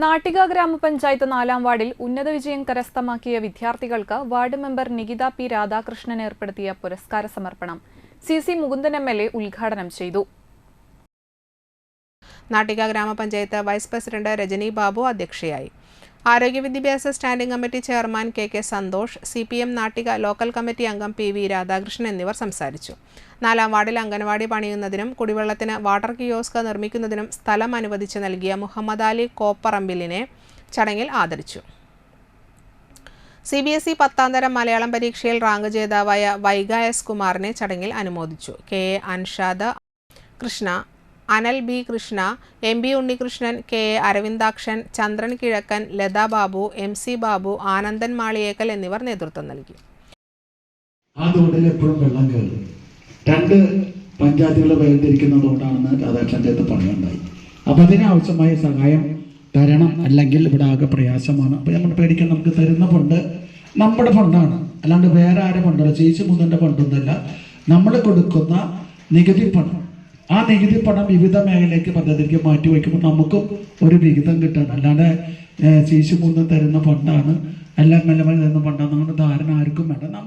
നാട്ടിക ഗ്രാമപഞ്ചായത്ത് നാലാം വാർഡിൽ ഉന്നത വിജയം കരസ്ഥമാക്കിയ വിദ്യാർത്ഥികൾക്ക് ward member Nikitha P Radhakrishnan ഏർപ്പെടുത്തിയ പുരസ്കാര സമർപ്പണം. C C Mukundan M L A ഉദ്ഘാടനം ചെയ്തു. നാട്ടിക ഗ്രാമപഞ്ചായത്ത് വൈസ് പ്രസിഡന്റ് രജനി ബാബു അധ്യക്ഷയായി. ആരോഗ്യ വിദ്യാഭ്യാസ standing committee chairman K K Santhosh C P M Nattika local committee അംഗം പി വി രാധാകൃഷ്ണൻ എന്നിവർ സംസാരിച്ചു. നാലാം വാർഡിൽ അംഗൻവാടി പണിയുന്നതിനും കുടിവെള്ളത്തിന് വാട്ടർ കിയോസ്ക് നിർമ്മിക്കുന്നതിനും സ്ഥലം അനുവദിച്ച് നൽകിയ മുഹമ്മദ് അലി കോപ്പറമ്പിലിനെ ചടങ്ങിൽ ആദരിച്ചു. സി ബി എസ് ഇ പത്താം തരം മലയാളം പരീക്ഷയിൽ റാങ്ക് ജേതാവായ വൈഗ എസ് കുമാറിനെ ചടങ്ങിൽ അനുമോദിച്ചു. K A Anshad Krishna Anal B Krishna M B Unnikrishnan K A Aravindakshan Chandran Kizhakkan Latha Babu M C Babu Anandan Maliyekkal എന്നിവർ നേതൃത്വം നൽകി. ആ എപ്പോഴും രണ്ട് പഞ്ചായത്തുകൾ വേർതിരിക്കുന്നതുകൊണ്ടാണെന്ന് രാധാകൃഷ്ണൻ ചേർത്ത് പറയുണ്ടായി അപ്പൊ അതിനാവശ്യമായ സഹായം തരണം അല്ലെങ്കിൽ ഇവിടെ ആകെ പ്രയാസമാണ്. അപ്പൊ നമ്മൾ പേടിക്കാൻ നമുക്ക് തരുന്ന ഫണ്ട് നമ്മുടെ ഫണ്ടാണ്. അല്ലാണ്ട് വേറെ ആരും ഫണ്ടല്ല ചേച്ചി മുതന്റെ ഫണ്ടൊന്നുമല്ല. നമ്മൾ കൊടുക്കുന്ന നികുതി പണം ആ നികുതി പണം വിവിധ മേഖലയ്ക്ക് പദ്ധതിക്ക് മാറ്റി വയ്ക്കുമ്പോൾ നമുക്കും ഒരു വിഹിതം കിട്ടണം. അല്ലാതെ ശേഷി മൂന്നും തരുന്ന ഫണ്ടാണ് എല്ലാം മെല്ലെ തരുന്ന ഫണ്ടാണ് ധാരണ ആർക്കും വേണ്ട.